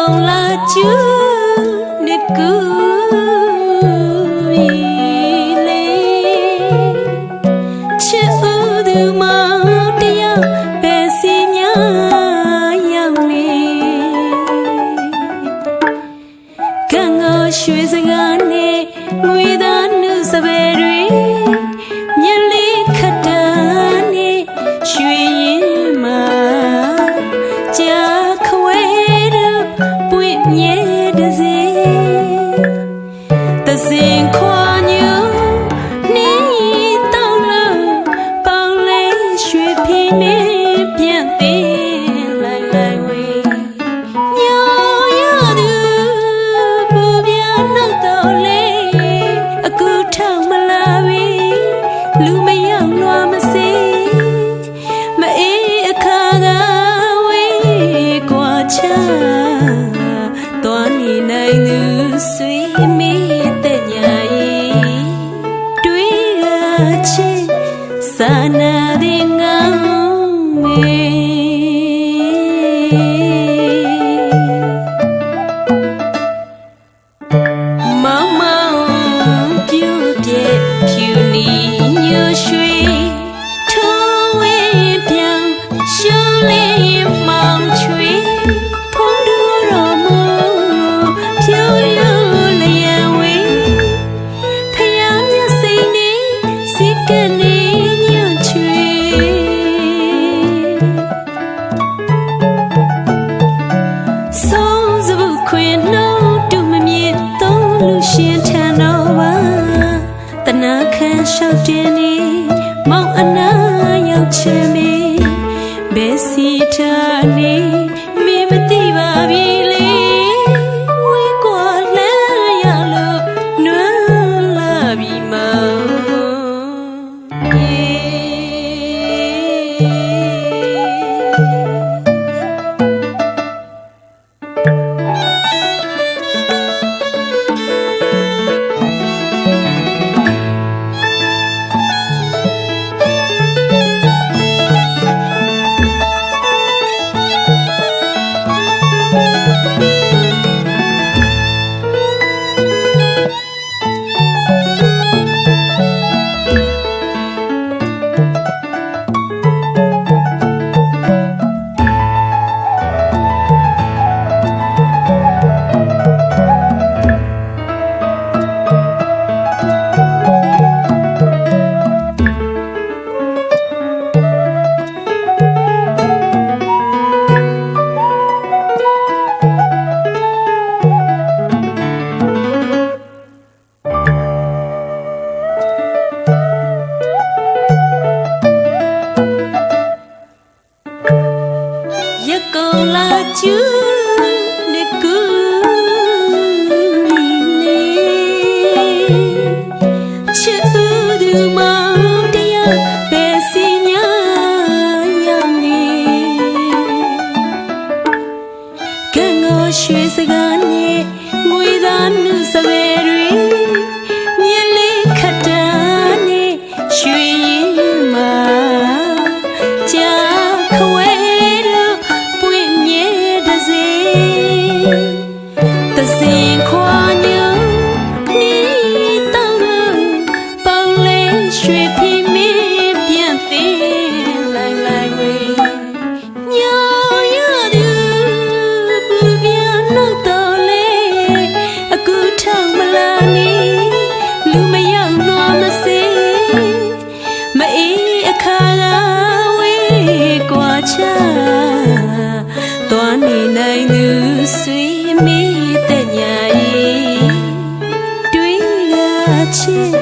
long la chu ne ku ချေစာနာတဲ့ငါမေ shall need ရွှေစကားနဲ့ငွေသားနှုစပယ်တွေ နိုင်သူဆွေမိတဲ့ညာရီတွေးလာချစ်